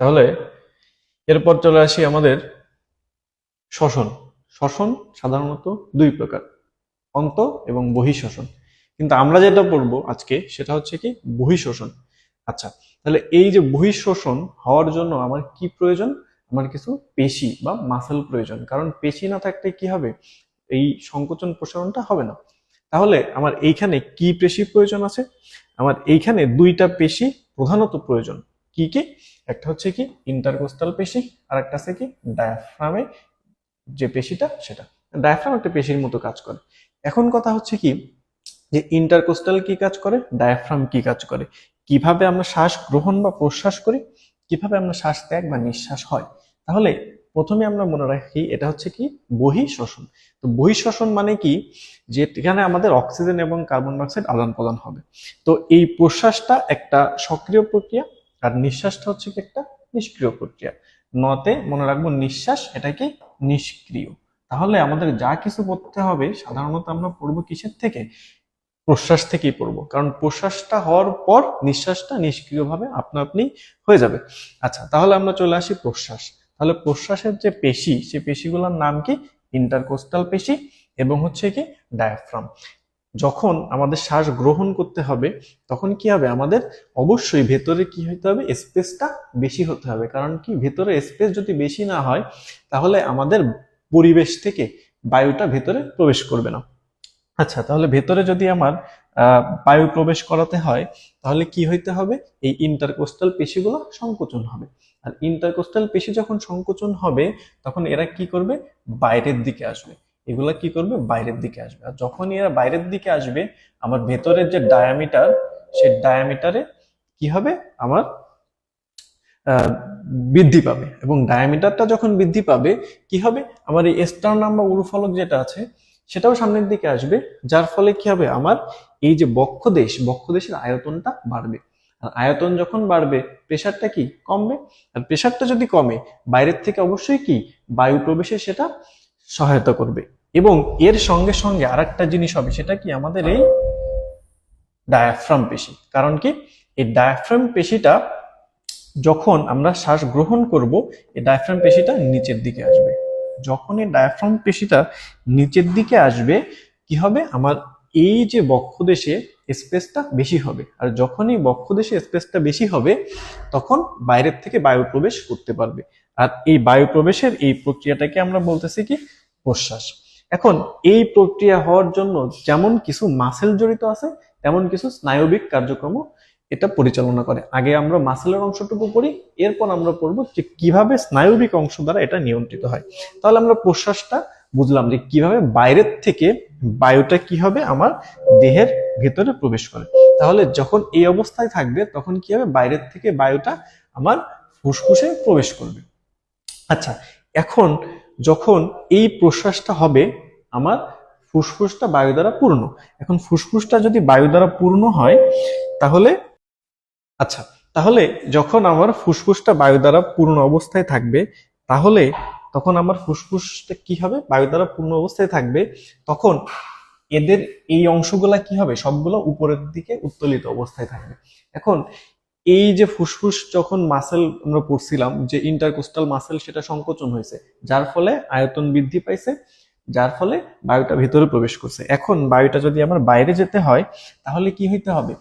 তাহলে এরপর চলে আসি আমাদের শ্বসন। শ্বসন সাধারণত দুই প্রকার, অন্ত এবং বহিঃশ্বসন। কিন্তু আমরা যেটা পড়ব আজকে সেটা হচ্ছে কি বহিঃশ্বসন। আচ্ছা তাহলে এই যে বহিঃশ্বসন হওয়ার জন্য আমার কি প্রয়োজন? আমার কিছু পেশি বা মাসেল প্রয়োজন। কারণ পেশি না থাকলে কি হবে? এই সংকোচন প্রসারণটা হবে না। তাহলে আমার এইখানে কি পেশি প্রয়োজন আছে? আমার এইখানে দুইটা পেশি প্রধানত প্রয়োজন। কি কি? একটা হচ্ছে কি ইন্টারকোস্টাল পেশি আর একটা আছে কি ডায়াফ্রামে যে পেশিটা সেটা। ডায়াফ্রাম একটা পেশির মতো কাজ করে। এখন কথা হচ্ছে কি যে ইন্টারকোস্টাল কি কাজ করে ডায়াফ্রাম কি কাজ করে? কীভাবে আমরা শ্বাস গ্রহণ বা প্রশ্বাস করি, কীভাবে আমরা শ্বাস ত্যাগ বা নিঃশ্বাস হয়? তাহলে প্রথমে আমরা মনে রাখি এটা হচ্ছে কি বহি তো বহি শ্বসন মানে কি? যে এখানে আমাদের অক্সিজেন এবং কার্বন ডাইঅক্সাইড আদান প্রদান হবে। তো এই প্রশ্বাসটা একটা সক্রিয় প্রক্রিয়া আর নিঃশ্বাসটা হচ্ছে কি একটা নিষ্ক্রিয় প্রক্রিয়া। নতে মনে রাখব নিঃশ্বাস এটা কি নিষ্ক্রিয়। তাহলে আমাদের যা কিছু পড়তে হবে সাধারণত আমরা পড়ব কিসের থেকে? প্রশ্বাস থেকেই পড়ব। কারণ প্রশ্বাসটা হওয়ার পর নিঃশ্বাসটা নিষ্ক্রিয়ভাবে আপনা আপনি হয়ে যাবে। আচ্ছা তাহলে আমরা চলে আসি প্রশ্বাস। তাহলে প্রশ্বাসের যে পেশি সেই পেশিগুলোর নাম কি? ইন্টারকোস্টাল পেশি এবং হচ্ছে কি? ডায়াফ্রাম। যখন আমাদের শ্বাস গ্রহণ করতে হবে, তখন কি হবে? আমাদের অবশ্যই ভেতরে কি হতে হবে? স্পেসটা বেশি হতে হবে। কারণ কি? ভেতরে স্পেস যদি বেশি না হয়, তাহলে আমাদের পরিবেশ থেকে বায়ুটা ভেতরে প্রবেশ করবে না। আচ্ছা তাহলে ভেতরে যদি আমার বায়ু প্রবেশ করাতে হয়, তাহলে কি হইতে হবে? এই ইন্টারকোস্টাল পেশিগুলো সংকোচন হবে। আর ইন্টারকোস্টাল পেশি যখন সংকোচন হবে, তখন এরা কি করবে? বাইরের দিকে আসবে। এগুলা কি করবে? বাইরের দিকে আসবে। আর যখনই এরা বাইরের দিকে আসবে, আমার ভেতরের যে ডায়ামিটার সে ডায়ামিটারে কি হবে? আমার বৃদ্ধি পাবে। এবং ডায়ামিটারটা যখন বৃদ্ধি পাবে, কি হবে? আমার এই স্টার্নাম বা উরুফলক যেটা আছে, সেটাও সামনের দিকে আসবে। যার ফলে কি হবে? আমার এই যে বক্ষদেশ, বক্ষদেশের আয়তনটা বাড়বে। আর আয়তন যখন বাড়বে প্রেশারটা কি? কমবে। আর প্রেশারটা যদি কমে, বাইরের থেকে অবশ্যই কি? বায়ু প্রবেশে সেটা সহায়তা করবে। এবং এর সঙ্গে সঙ্গে আরেকটা জিনিস হবে, সেটা কি আমাদের এই ডায়াফ্রাম পেশি। কারণ কি? এই ডায়াফ্রাম পেশিটা যখন আমরা শ্বাস গ্রহণ করব, এই ডায়াফ্রাম পেশিটা নিচের দিকে আসবে। যখন এই ডায়াফ্রাম পেশিটা নিচের দিকে আসবে, কি হবে? আমার এই যে বক্ষদেশে স্পেসটা বেশি হবে। আর যখনই বক্ষদেশে স্পেসটা বেশি হবে, তখন বাইরের থেকে বায়ু প্রবেশ করতে পারবে। আর এই বায়ু প্রবেশের এই প্রক্রিয়াটাকে আমরা বলতেছি কি? প্রশ্বাস। এখন এই প্রক্রিয়া হওয়ার জন্য যেমন কিছু মাসেল জড়িত আছে, তেমন কিছু স্নায়বিক কার্যক্রম এটা পরিচালনা করে। আগে আমরা মাসেলের অংশটুকু পড়ি, এরপর আমরা পড়ব যে কীভাবে স্নায়বিক অংশ দ্বারা এটা নিয়ন্ত্রিত হয়। তাহলে আমরা প্রশ্বাসটা বুঝলাম যে কীভাবে বাইরের থেকে বায়ুটা কি হবে আমার দেহের ভেতরে প্রবেশ করে। তাহলে যখন এই অবস্থায় থাকবে, তখন কি হবে? বাইরের থেকে বায়ুটা আমার ফুসফুসে প্রবেশ করবে। আচ্ছা এখন যখন এই প্রশ্বাসটা হবে, আমার ফুসফুসটা বায়ু দ্বারা পূর্ণ। এখন ফুসফুসটা যদি বায়ু দ্বারা পূর্ণ হয়, তাহলে আচ্ছা তাহলে যখন আমার ফুসফুসটা বায়ু দ্বারা পূর্ণ অবস্থায় থাকবে, তাহলে তখন আমার ফুসফুসটা কি হবে? বায়ু দ্বারা পূর্ণ অবস্থায় থাকবে, তখন এদের এই অংশগুলা কি হবে? সবগুলো উপরের দিকে উত্তোলিত অবস্থায় থাকবে। এখন এই যে ফুসফুস যখন মাসেল আমরা পড়ছিলাম, যে ইন্টারকোস্টাল মাসেল সেটা সংকোচন হয়েছে, যার ফলে আয়তন বৃদ্ধি পাইছে, যার ফলে বায়ুটা ভেতরে প্রবেশ করছে। এখন বায়ুটা যদি আমার বাইরে যেতে হয়, তাহলে কি হইতে হবে?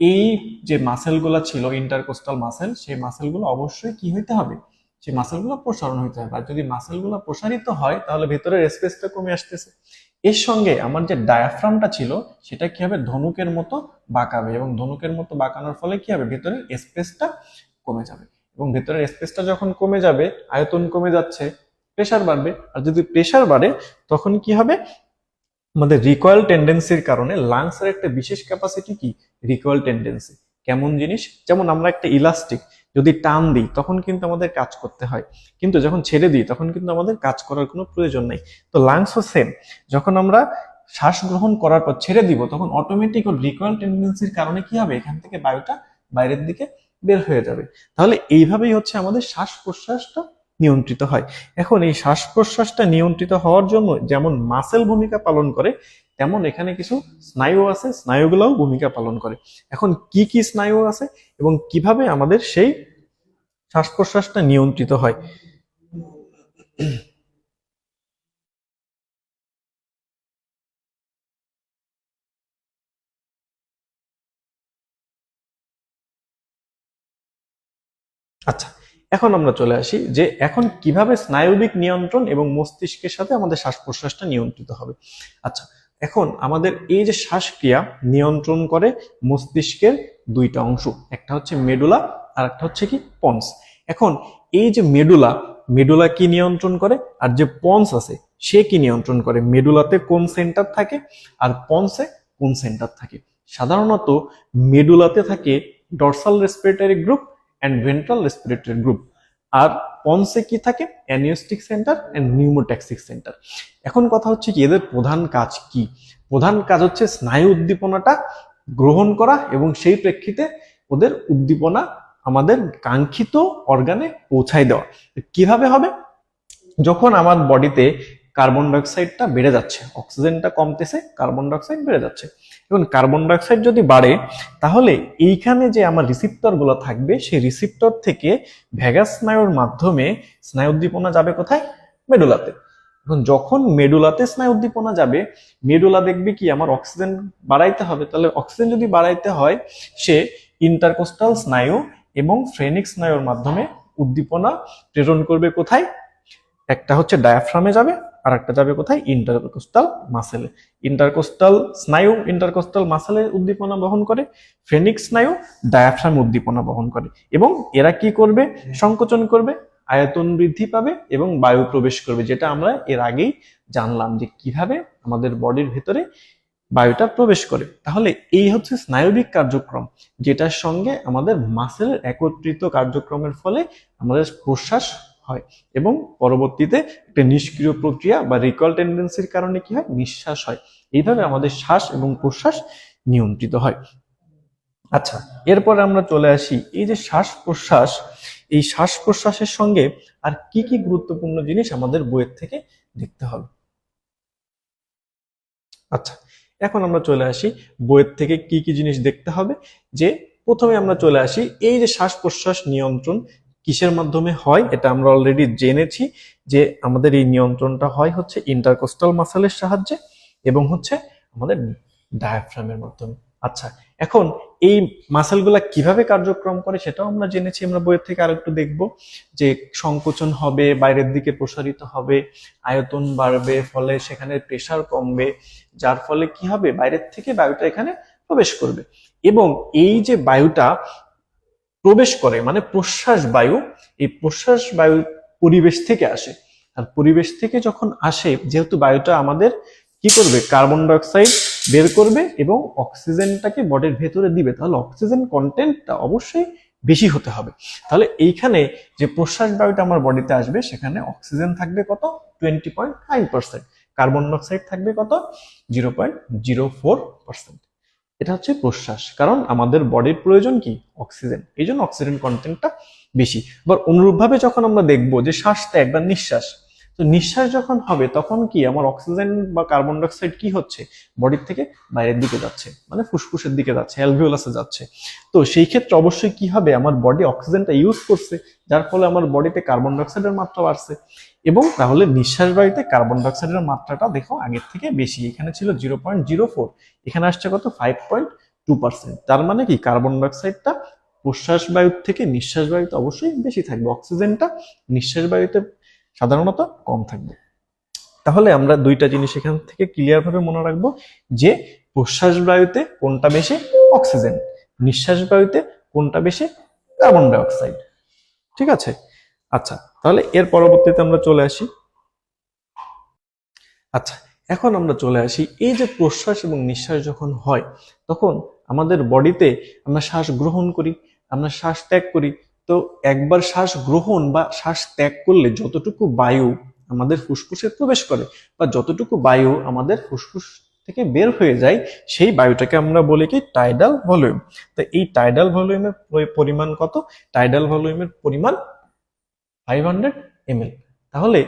এই যে মাসেলগুলো ছিল ইন্টারকোস্টাল মাসেল সেই মাসেলগুলো অবশ্যই কি হইতে হবে? সেই মাসেলগুলো প্রসারণ হইতে হবে। আর যদি মাসেলগুলো প্রসারিত হয়, তাহলে ভেতরের স্পেসটা কমে আসতেছে। এর সঙ্গে আমার যে ডায়াফ্রামটা ছিল, সেটা কি হবে? ধনুকের মতো বাঁকাবে এবং ধনুকের মতো বাঁকানোর ফলে কি হবে? ভেতরের স্পেসটা কমে যাবে এবং ভেতরের স্পেসটা যখন কমে যাবে, আয়তন কমে যাচ্ছে প্রেসার বাড়বে আর যদি প্রেসার বাড়ে, তখন কি হবে? আমাদের রিকয়েল টেন্ডেন্সির কারণে লাংসের একটা বিশেষ ক্যাপাসিটি কি? রিকয়েল টেন্ডেন্সি কেমন জিনিস? যেমন আমরা একটা ইলাস্টিক যদি টান দিই, তখন কিন্তু আমাদের কাজ করতে হয়। কিন্তু যখন ছেড়ে দিই, তখন কিন্তু আমাদের কাজ করার কোনো প্রয়োজন নেই। তো লাংসও সেম যখন আমরা শ্বাস গ্রহণ করার পর ছেড়ে দিব, তখন অটোমেটিক ও রিকয়েল টেন্ডেন্সির কারণে কি হবে? এখান থেকে বায়ুটা বাইরের দিকে বের হয়ে যাবে। তাহলে এইভাবেই হচ্ছে আমাদের শ্বাস প্রশ্বাসটা নিয়ন্ত্রিত হয়। এখন এই শ্বাস প্রশ্বাসটা নিয়ন্ত্রিত হওয়ার জন্য যেমন মাসেল ভূমিকা পালন করে তেমন এখানে কিছু স্নায়ু আছে, স্নায়ুগুলোও ভূমিকা পালন করে। এখন কি কি স্নায়ু আছে এবং কীভাবে আমাদের সেই শ্বাস প্রশ্বাসটা নিয়ন্ত্রিত হয়? আচ্ছা এখন আমরা চলে আসি যে এখন কীভাবে স্নায়বিক নিয়ন্ত্রণ এবং মস্তিষ্কের সাথে আমাদের শ্বাস প্রশ্বাসটা নিয়ন্ত্রিত হবে। আচ্ছা এখন আমাদের এই যে শ্বাসক্রিয়া নিয়ন্ত্রণ করে মস্তিষ্কের দুইটা অংশ, একটা হচ্ছে মেডুলা আর একটা হচ্ছে কি পন্স। এখন এই যে মেডুলা মেডুলা কি নিয়ন্ত্রণ করে? আর যে পন্স আছে, সে কি নিয়ন্ত্রণ করে? মেডুলাতে কোন সেন্টার থাকে আর পন্সে কোন সেন্টার থাকে? সাধারণত মেডুলাতে থাকে dorsal respiratory group and ventral respiratory group আর পন্সে কি থাকে? Apneustic centre and pneumotaxic centre. এখন কথা হচ্ছে কি, এদের প্রধান কাজ কি? প্রধান কাজ হচ্ছে স্নায়ু উদ্দীপনাটা গ্রহণ করা এবং সেই প্রেক্ষিতে ওদের উদ্দীপনা আমাদের কাঙ্ক্ষিত অর্গানে পৌঁছায় দেওয়া। কীভাবে হবে? যখন আমার বডিতে কার্বন ডাইঅক্সাইডটা বেড়ে যাচ্ছে, অক্সিজেনটা কমতেছে, কার্বন ডাইঅক্সাইড বেড়ে যাচ্ছে। এখন কার্বন ডাইঅক্সাইড যদি বাড়ে, তাহলে এইখানে যে আমার রিসিপ্টরগুলো থাকবে, সেই রিসিপ্টর থেকে ভ্যাগাস স্নায়ুর মাধ্যমে স্নায়ু উদ্দীপনা যাবে কোথায়? মেডুলাতে। এখন যখন মেডুলাতে স্নায়ু উদ্দীপনা যাবে, মেডুলা দেখবে কি, আমার অক্সিজেন বাড়াইতে হবে। তাহলে অক্সিজেন যদি বাড়াইতে হয়, সে ইন্টারকোস্টাল স্নায়ু এবং ফ্রেনিক স্নায়ুর মাধ্যমে উদ্দীপনা প্রেরণ করবে কোথায়? একটা হচ্ছে ডায়াফ্রামে যাবে আর একটা যাবে কোথায়? ইন্টারকোস্টাল মাসেলে ইন্টারকোস্টাল স্নায়ু ইন্টারকোস্টাল মাসেলে উদ্দীপনা বহন করে। ফেনিক স্নায়ু ডায়াফ্রাম উদ্দীপনা বহন করে। এবং এরা কি করবে? সংকোচন করবে, আয়তন বৃদ্ধি পাবে এবং বায়ু প্রবেশ করবে, যেটা আমরা এর আগেই জানলাম যে কীভাবে আমাদের বডির ভেতরে বায়ুটা প্রবেশ করে। তাহলে এই হচ্ছে স্নায়বিক কার্যক্রম, যেটার সঙ্গে আমাদের মাসেলের একত্রিত কার্যক্রমের ফলে আমাদের প্রশ্বাস হয়। এবং পরবর্তীতে একটা নিষ্ক্রিয় প্রক্রিয়া বা রিকল টেন্ডেন্সির কারণে কি হয়? নিঃশ্বাস হয়। এইভাবে আমাদের শ্বাস এবং প্রশ্বাস নিয়ন্ত্রিত হয়। আচ্ছা এরপরে আমরা চলে আসি। এই যে শ্বাস প্রশ্বাস, এই শ্বাস প্রশ্বাসের সঙ্গে আর কি কি গুরুত্বপূর্ণ জিনিস আমাদের বইয়ের থেকে দেখতে হবে? আচ্ছা এখন আমরা চলে আসি বইয়ের থেকে কি কি জিনিস দেখতে হবে? যে প্রথমে আমরা চলে আসি এই যে শ্বাস প্রশ্বাস নিয়ন্ত্রণ কিসের মাধ্যমে হয়, এটা আমরা অলরেডি জেনেছি যে আমাদের এই নিয়ন্ত্রণটা হয় হচ্ছে ইন্টারকোস্টাল মাসেলের সাহায্যে এবং হচ্ছে আমাদের ডায়াফ্রামের মাধ্যমে। আচ্ছা এখন এই মাসেলগুলা কীভাবে কার্যক্রম করে সেটাও আমরা জেনেছি, আমরা বইয়ের থেকে আর একটু দেখব যে সংকোচন হবে, বাইরের দিকে প্রসারিত হবে, আয়তন বাড়বে, ফলে সেখানে প্রেসার কমবে, যার ফলে কি হবে? বাইরের থেকে বায়ুটা এখানে প্রবেশ করবে। এবং এই যে বায়ুটা প্রবেশ করে মানে প্রশ্বাস বায়ু, এই প্রশ্বাস বায়ু পরিবেশ থেকে আসে। আর পরিবেশ থেকে যখন আসে, যেহেতু বায়ুটা আমাদের কি করবে? কার্বন ডাইঅক্সাইড বের করবে এবং অক্সিজেনটাকে বডির ভেতরে দিবে। তাহলে অক্সিজেন কন্টেন্টটা অবশ্যই বেশি হতে হবে। তাহলে এইখানে যে প্রশ্বাস বায়ুটা আমার বডিতে আসবে, সেখানে অক্সিজেন থাকবে কত? Twenty point nine percent. Carbon dioxide থাকবে কত? Zero point zero four percent. এটা হচ্ছে প্রশ্বাস। কারণ আমাদের বডির প্রয়োজন কি? অক্সিজেন। এই জন্য অক্সিজেন কন্টেন্টটা বেশি। এবার অনুরূপভাবে যখন আমরা দেখব যে শ্বাস ত্যাগ বা নিঃশ্বাস তো নিঃশ্বাস যখন হবে, তখন কি আমার অক্সিজেন বা কার্বন ডাইঅক্সাইড কি হচ্ছে? বডির থেকে বাইরের দিকে যাচ্ছে মানে ফুসফুসের দিকে যাচ্ছে, অ্যালভিওলাসে যাচ্ছে। তো সেই ক্ষেত্রে অবশ্যই কি হবে? আমার বডি অক্সিজেনটা ইউজ করছে, যার ফলে আমার বডিতে কার্বন ডাইঅক্সাইডের মাত্রা বাড়ছে। এবং তাহলে নিঃশ্বাস বায়ুতে কার্বন ডাইঅক্সাইডের মাত্রাটা দেখো আগের থেকে বেশি, এখানে ছিল জিরো পয়েন্ট জিরো ফোর, এখানে আসছে কত? Five point two percent. তার মানে কি? কার্বন ডাইঅক্সাইডটা প্রশ্বাস বায়ুর থেকে নিঃশ্বাস বায়ুতে অবশ্যই বেশি থাকবে। অক্সিজেনটা নিঃশ্বাস বায়ুতে সাধারণত কম থাকবে। তাহলে আমরা দুইটা জিনিস এখান থেকে ক্লিয়ার ভাবে মনে রাখব, যে প্রশ্বাস বায়ুতে কোনটা বেশি? অক্সিজেন। নিঃশ্বাস বায়ুতে কোনটা বেশি? Carbon dioxide. ঠিক আছে? আচ্ছা তাহলে এর পরবর্তীতে আমরা চলে আসি। আচ্ছা এখন আমরা চলে আসি। এই যে প্রশ্বাস এবং নিঃশ্বাস যখন হয়, তখন আমাদের বডিতে আমরা শ্বাস গ্রহণ করি, আমরা শ্বাস ত্যাগ করি তো একবার শ্বাস গ্রহণ বা শ্বাস ত্যাগ করলে যতটুকু বায়ু আমাদের ফুসফুসে প্রবেশ করে বা যতটুকু বায়ু আমাদের ফুসফুস থেকে বের হয়ে যায়, সেই বায়ুটাকে আমরা বলি কি টাইডাল ভলিউম তো এই টাইডাল ভলিউমের পরিমাণ কত? টাইডাল ভলিউমের পরিমাণ ফাইভ হান্ড্রেড এমএল তাহলে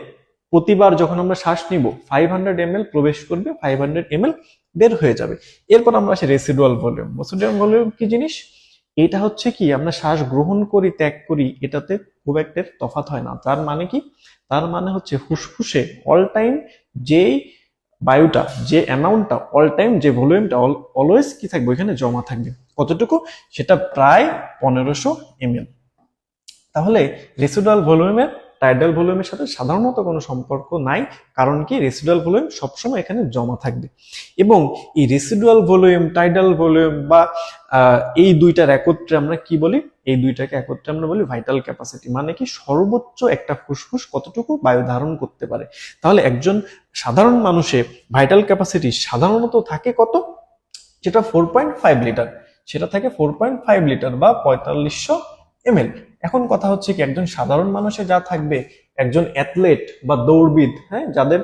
প্রতিবার যখন আমরা শ্বাস নিব ফাইভ হান্ড্রেড এমএল প্রবেশ করবে ফাইভ হান্ড্রেড এমএল বের হয়ে যাবে। এরপর আমরা আসি রেসিডুয়াল ভলিউম রেসিডুয়াল ভলিউম কি জিনিস? এটা হচ্ছে কি, আমরা শ্বাস গ্রহণ করি, ত্যাগ করি, এটাতে খুব একটা তফাৎ হয় না। তার মানে কি? তার মানে হচ্ছে ফুসফুসে অল টাইম যেই বায়ুটা, যে অ্যামাউন্টটা অল টাইম যে ভলিউমটা অলওয়েজ কি থাকবে? ওইখানে জমা থাকবে। কতটুকু? সেটা প্রায় পনেরোশো এম তাহলে রেসিডুয়াল ভলিউমের টাইডাল ভলিউমের সাথে সাধারণত কোনো সম্পর্ক নাই, কারণ কি? রেসিডুয়াল ভলিউম সবসময় এখানে জমা থাকবে। এবং এই রেসিডুয়াল ভলিউম টাইডাল ভলিউম বা এই দুইটার একত্রে আমরা কি বলি? এই দুইটাকে একত্রে আমরা বলি ভাইটাল ক্যাপাসিটি মানে কি? সর্বোচ্চ একটা ফুসফুস কতটুকু বায়ু ধারণ করতে পারে। তাহলে একজন সাধারণ মানুষের ভাইটাল ক্যাপাসিটি সাধারণত থাকে কত? যেটা ফোর পয়েন্ট ফাইভ লিটার সেটা থাকে ফোর পয়েন্ট ফাইভ লিটার বা পঁয়তাল্লিশশো এমএল, এখন কথা হচ্ছে কি, একজন সাধারণ মানুষে যা থাকবে, একজন অ্যাথলেট বা দৌড়বিদ হ্যাঁ যাদের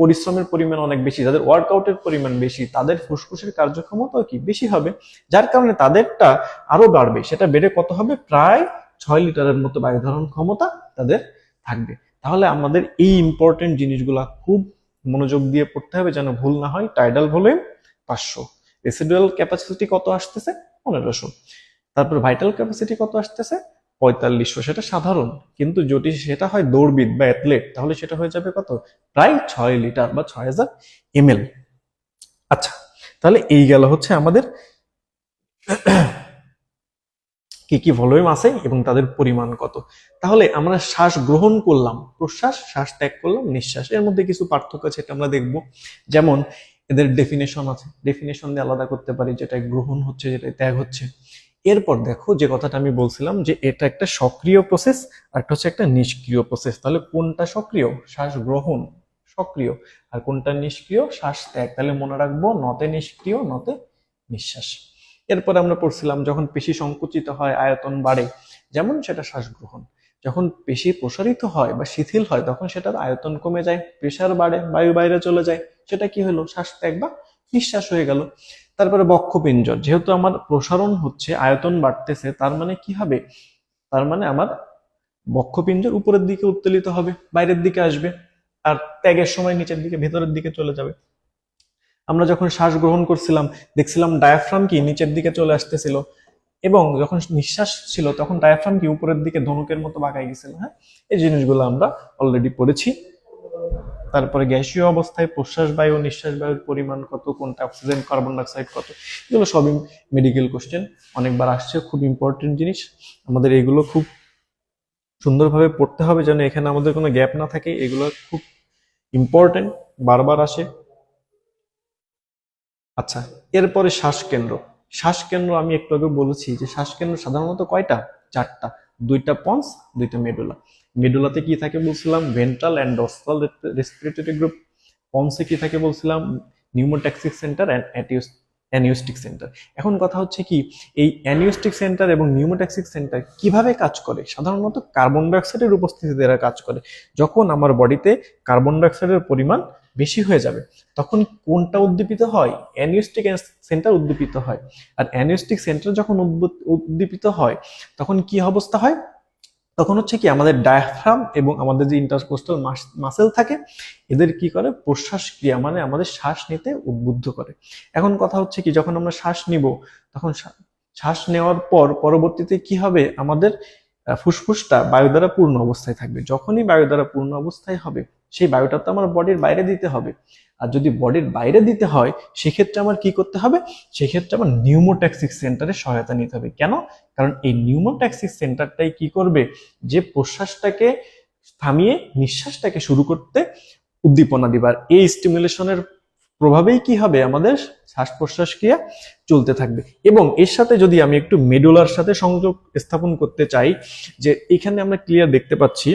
পরিশ্রমের পরিমাণ অনেক বেশি, যাদের ওয়ার্কআউটের পরিমাণ বেশি, তাদের ফুসফুসের কার্যক্ষমতাও কি বেশি হবে? যার কারণে তাদেরটা আরও বাড়বে, সেটা বেড়ে কত হবে? প্রায় ছয় লিটারের মতো বায়ু ধারণ ক্ষমতা তাদের থাকবে। তাহলে আমাদের এই ইম্পর্টেন্ট জিনিসগুলা খুব মনোযোগ দিয়ে পড়তে হবে, যেন ভুল না হয়। টাইডাল ভলিউম পাঁচশো। রেসিডুয়াল ক্যাপাসিটি কত আসতেছে? পনেরোশো। তারপর ভাইটাল ক্যাপাসিটি কত আসতেছে? পঁয়তাল্লিশশো, সেটা সাধারণ। কিন্তু যদি সেটা হয় দৌড়বিদ বা অ্যাথলেট তাহলে সেটা হয়ে যাবে কত? প্রায় ছয় লিটার বা ছয় হাজার এমএল। আচ্ছা তাহলে এই গেল হচ্ছে আমাদের কি কি ভলিউম আছে এবং তাদের পরিমাণ কত? তাহলে আমরা শ্বাস গ্রহণ করলাম, প্রশ্বাস, শ্বাস ত্যাগ করলাম, নিঃশ্বাস। এর মধ্যে কিছু পার্থক্য আছে এটা আমরা দেখব। যেমন এদের ডেফিনেশন আছে। ডেফিনেশন দিয়ে আলাদা করতে পারি যেটা গ্রহণ হচ্ছে যেটা ত্যাগ হচ্ছে। এরপর দেখো যে কথাটা আমি বলছিলাম যে এটা একটা সক্রিয় প্রসেস আর একটা হচ্ছে একটা নিষ্ক্রিয় প্রসেস তাহলে কোনটা সক্রিয়? শ্বাস গ্রহণ সক্রিয়। আর কোনটা নিষ্ক্রিয়? শ্বাস ত্যাগ। তাহলে মনে রাখব নতে নিষ্ক্রিয়, নতে নিঃশ্বাস। এরপর আমরা পড়ছিলাম যখন পেশি সংকুচিত হয়, আয়তন বাড়ে, যেমন সেটা শ্বাস গ্রহণ। যখন পেশি প্রসারিত হয় বা শিথিল হয়, তখন সেটার আয়তন কমে যায়, প্রেশার বাড়ে, বায়ু বাইরে চলে যায়। সেটা কি হলো? শ্বাস ত্যাগ বা নিঃশ্বাস হয়ে গেল। তারপরে বক্ষপিঞ্জর। যেহেতু আমার প্রসারণ হচ্ছে, আয়তন বাড়তেছে, তার মানে কি হবে? তার মানে আমার বক্ষপিঞ্জর উপরের দিকে উত্তোলিত হবে, বাইরের দিকে আসবে, আর ত্যাগের সময় নিচের দিকে, ভেতরের দিকে চলে যাবে। আমরা যখন শ্বাস গ্রহণ করছিলাম, দেখছিলাম ডায়াফ্রাম কি নিচের দিকে চলে আসতেছিল, এবং যখন নিঃশ্বাস ছিল, তখন ডায়াফ্রাম কি উপরের দিকে ধনুকের মতো বাঁকাই গেছিল হ্যাঁ? এই জিনিসগুলো আমরা অলরেডি পড়েছি। তারপরে গ্যাসীয় অবস্থায় প্রশ্বাস বায়ু, নিঃশ্বাস বায়ুর পরিমাণ কত, কোনটা অক্সিজেন কার্বন ডাইঅক্সাইড কত, এগুলো সবই মেডিকেল কোশ্চেন অনেকবার আসছে, খুব ইম্পর্টেন্ট জিনিস। আমাদের এগুলো খুব সুন্দরভাবে পড়তে হবে যেন এখানে আমাদের কোনো গ্যাপ না থাকে। এগুলো খুব ইম্পর্টেন্ট বারবার আসে। আচ্ছা এরপরে শ্বাসকেন্দ্র। শ্বাসকেন্দ্র আমি একটু আগে বলেছি যে শ্বাসকেন্দ্র সাধারণত কয়টা? চারটা। দুইটা পন্স, দুইটা মেডুলা মেডুলাতে কি থাকে বলছিলাম? Ventral and dorsal respiratory group পন্সে কি থাকে বলছিলাম? Pneumotaxic centre and apneustic centre এখন কথা হচ্ছে কি, এই অ্যানিউস্টিক সেন্টার এবং নিউমোট্যাক্সিক সেন্টার কীভাবে কাজ করে? সাধারণত কার্বন ডাইঅক্সাইডের উপস্থিতিতে এরা কাজ করে। যখন আমার বডিতে কার্বন ডাইঅক্সাইডের পরিমাণ বেশি হয়ে যাবে। তখন কোনটা উদ্দীপিত হয়? অ্যানিউস্টিক সেন্টার উদ্দীপিত হয়। আর অ্যানিউস্টিক সেন্টার যখন উদ্দীপিত হয়, তখন কি অবস্থা হয়? তখন হচ্ছে কি আমাদের ডায়াফ্রাম এবং আমাদের যে ইন্টারকোস্টাল মাসেল থাকে, এদের কি করে? প্রশ্বাস ক্রিয়া মানে আমাদের শ্বাস নিতে উদ্বুদ্ধ করে। এখন কথা হচ্ছে কি, যখন আমরা শ্বাস নিব, তখন শ্বাস নেওয়ার পর পরবর্তীতে কি হবে? আমাদের ফুসফুসটা বায়ু দ্বারা পূর্ণ অবস্থায় থাকবে। যখনই বায়ু দ্বারা পূর্ণ অবস্থায় হবে, সেই বায়ুটা তো আমার বডির বাইরে দিতে হবে। আর যদি বডির বাইরে দিতে হয়, সেক্ষেত্রে আমার কি করতে হবে? সেক্ষেত্রে আমার নিউমোট্যাক্সিক সেন্টারে সহায়তা নিতে হবে। কেন? কারণ এই নিউমোট্যাক্সিক সেন্টারটাই কি করবে? যে প্রশ্বাসটাকে থামিয়ে নিঃশ্বাসটাকে শুরু করতে উদ্দীপনা দিবার এই স্টিমুলেশনের প্রভাবেই কি হবে আমাদের শ্বাস প্রশ্বাস ক্রিয়া চলতে থাকবে। এবং এর সাথে যদি আমি একটু মেডুলার সাথে সংযোগ স্থাপন করতে চাই, যে এখানে আমরা ক্লিয়ার দেখতে পাচ্ছি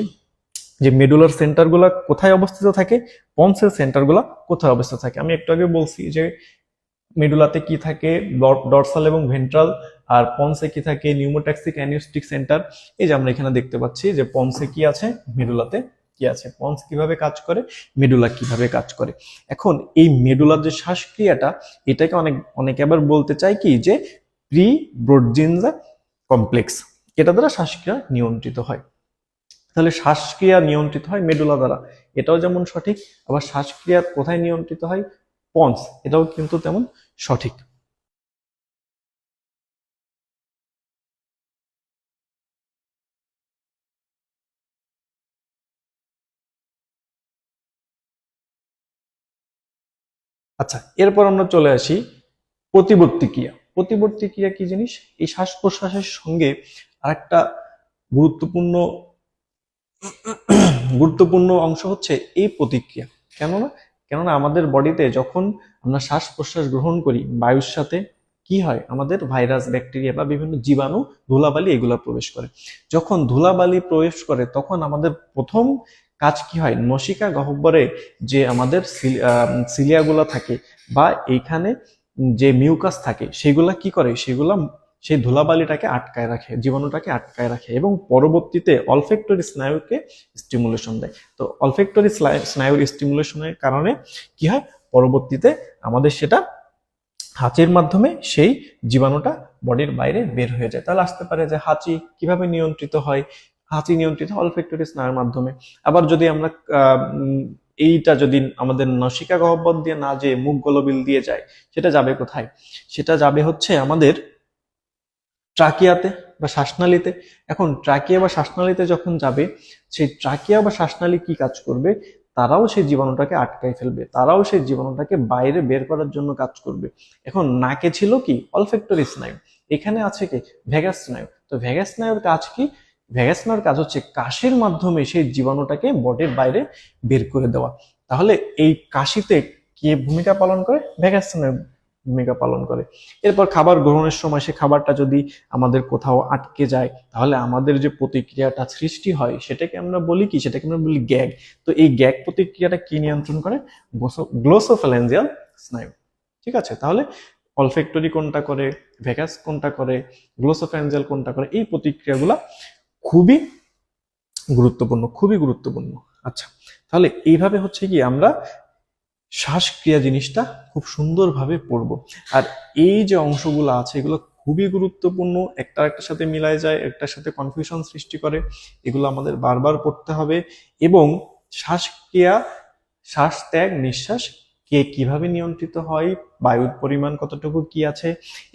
যে মেডুলার সেন্টারগুলো কোথায় অবস্থিত থাকে পন্সের সেন্টারগুলো কোথায় অবস্থিত থাকে। আমি একটু আগে বলছি যে মেডুলাতে কি থাকে ডরসাল এবং ভেন্ট্রাল, আর পন্সে কি থাকে, নিউমোট্যাক্সিক অ্যানিউস্টিক সেন্টার। এই যে আমরা এখানে দেখতে পাচ্ছি যে পন্সে কি আছে, মেডুলাতে কি আছে? পন্স কীভাবে কাজ করে? মেডুলা কীভাবে কাজ করে? এখন এই মেডুলার যে শ্বাসক্রিয়াটা, এটাকে অনেক, অনেকে আবার বলতে চায় কি যে প্রি ব্রোডজিনজা কমপ্লেক্স এটা দ্বারা শ্বাসক্রিয়া নিয়ন্ত্রিত হয়। তাহলে শ্বাসক্রিয়া নিয়ন্ত্রিত হয় মেডুলা দ্বারা। এটাও যেমন সঠিক, আবার শ্বাসক্রিয়া কোথায় নিয়ন্ত্রিত হয়? পন্স এটাও কিন্তু তেমন সঠিক। আচ্ছা এরপর আমরা চলে আসি প্রতিবর্তী ক্রিয়া। প্রতিবর্তী ক্রিয়া কি জিনিস? এই শ্বাস প্রশ্বাসের সঙ্গে আরেকটা গুরুত্বপূর্ণ গুরুত্বপূর্ণ অংশ হচ্ছে এই প্রতিক্রিয়া। কেননা কেননা আমাদের বডিতে যখন আমরা শ্বাস প্রশ্বাস গ্রহণ করি, বায়ুর সাথে কি হয়? আমাদের ভাইরাস, ব্যাকটেরিয়া বা বিভিন্ন জীবাণু, ধুলাবালি এগুলা প্রবেশ করে। যখন ধুলাবালি প্রবেশ করে, তখন আমাদের প্রথম কাজ কি হয়? নসিকা গহ্বরে যে আমাদের সিলিয়াগুলা থাকে বা এইখানে যে মিউকাস থাকে, সেগুলা কি করে? সেগুলা সেই ধুলাবালিটাকে আটকায় রাখে, জীবাণুটাকে আটকায় রাখে এবং পরবর্তীতে অলফেক্টরি স্নায়ুকে স্টিমুলেশন দেয়। তো অলফেক্টরি স্নায়ুর স্টিমুলেশনের কারণে কি হয়? পরবর্তীতে আমাদের সেটা হাঁচির মাধ্যমে সেই জীবাণুটা বডির বাইরে বের হয়ে যায়। তাহলে আসতে পারে যে হাঁচি কীভাবে নিয়ন্ত্রিত হয়? হাঁচি নিয়ন্ত্রিত অলফেক্টরি স্নায়ুর মাধ্যমে। আবার যদি আমরা এইটা যদি আমাদের নসিকা গহ্বর দিয়ে না যে মুখ গলবিল দিয়ে যায়, সেটা যাবে কোথায়? সেটা যাবে হচ্ছে আমাদের ট্রাকিয়াতে বা শ্বাসনালীতে। এখন ট্রাকিয়া বা শ্বাসনালীতে যখন যাবে, সেই ট্রাকিয়া বা শ্বাসনালী কি কাজ করবে? তারাও সেই জীবাণুটাকে আটকায় ফেলবে। তারাও সেই জীবাণুটাকে বাইরে বের করার জন্য কাজ করবে। এখন নাকে ছিল কি? অলফেক্টরি স্নায়ু। এখানে আছে কি? ভেগাস স্নায়ু। তো ভেগাস স্নায়ুর কাজ কি? ভেগাস স্নায়ুর কাজ হচ্ছে কাশির মাধ্যমে সেই জীবাণুটাকে বডির বাইরে বের করে দেওয়া। তাহলে এই কাশিতে কে ভূমিকা পালন করে? ভেগাস ভূমিকা পালন করে। এরপর খাবার গ্রহণের সময় সে খাবারটা যদি আমাদের কোথাও আটকে যায়, তাহলে আমাদের যে প্রতিক্রিয়াটা সৃষ্টি হয়, সেটাকে আমরা বলি কি? সেটাকে আমরা বলি গ্যাগ। তো এই গ্যাগ প্রতিক্রিয়াটা কি নিয়ন্ত্রণ করে? গ্লোসোফ্যালেঞ্জিয়াল স্নায়ু। ঠিক আছে? তাহলে অলফেক্টরি কোনটা করে? ভেগাস কোনটা করে? গ্লোসোফ্যালেঞ্জিয়াল কোনটা করে? এই প্রতিক্রিয়াগুলা খুবই গুরুত্বপূর্ণ খুবই গুরুত্বপূর্ণ। আচ্ছা তাহলে এইভাবে হচ্ছে কি আমরা শ্বাসক্রিয়া জিনিসটা খুব সুন্দরভাবে পড়ব। আর এই যে অংশগুলো আছে, এগুলো খুবই গুরুত্বপূর্ণ একটা একটার সাথে মিলায় যায়, একটার সাথে কনফিউশন সৃষ্টি করে, এগুলো আমাদের বারবার পড়তে হবে। এবং শ্বাসক্রিয়া শ্বাস ত্যাগ নিঃশ্বাস কে কীভাবে নিয়ন্ত্রিত হয়, বায়ুর পরিমাণ কতটুকু কি আছে,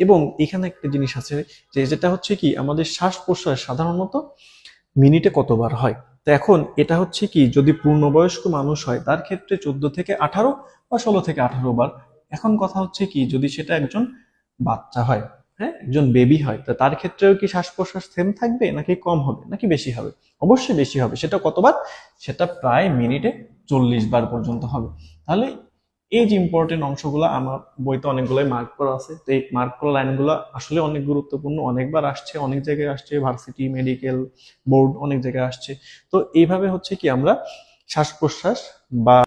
এবং এখানে একটা জিনিস আছে যে যেটা হচ্ছে কি, আমাদের শ্বাস প্রশ্বাস সাধারণত মিনিটে কতবার হয়। তো এখন এটা হচ্ছে কি, যদি পূর্ণবয়স্ক মানুষ হয়, তার ক্ষেত্রে চোদ্দ থেকে আঠারো বা ষোলো থেকে আঠারো বার। এখন কথা হচ্ছে কি, যদি সেটা একজন বাচ্চা হয় হ্যাঁ একজন বেবি হয়, তো তার ক্ষেত্রেও কি শ্বাস প্রশ্বাস সেম থাকবে, নাকি কম হবে, নাকি বেশি হবে? অবশ্যই বেশি হবে। সেটা কতবার? সেটা প্রায় মিনিটে চল্লিশ বার পর্যন্ত হবে। তাহলে এই যে ইম্পর্টেন্ট অংশগুলো আমার বইতে অনেকগুলোই মার্ক করা আছে, তো এই মার্ক করা লাইনগুলো আসলে অনেক গুরুত্বপূর্ণ, অনেকবার আসছে, অনেক জায়গায় আসছে ভার্সিটি মেডিকেল বোর্ড অনেক জায়গায় আসছে। তো এইভাবে হচ্ছে কি আমরা শ্বাস প্রশ্বাস বা